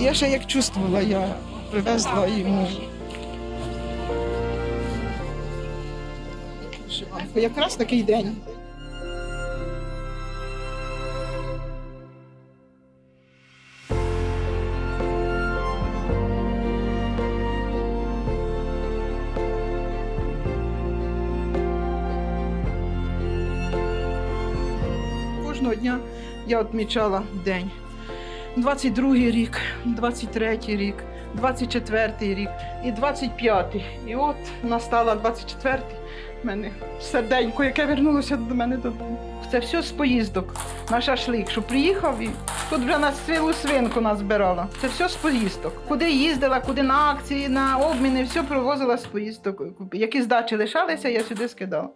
Я ще як чувствувала, я привезла йому. Якраз такий день. Кожного дня я відмічала день. 22-й рік, 23-й рік, 24-й рік і 25-й. І от настала 24-й. в мене серденько, яке вернулося до мене додому. Це все з поїздок на шашлик, що приїхав і тут вже на цілу свинку нас збирала. Це все з поїздок. Куди їздила, куди на акції, на обміни, все привозила з поїздок. Які здачі лишалися, я сюди скидала.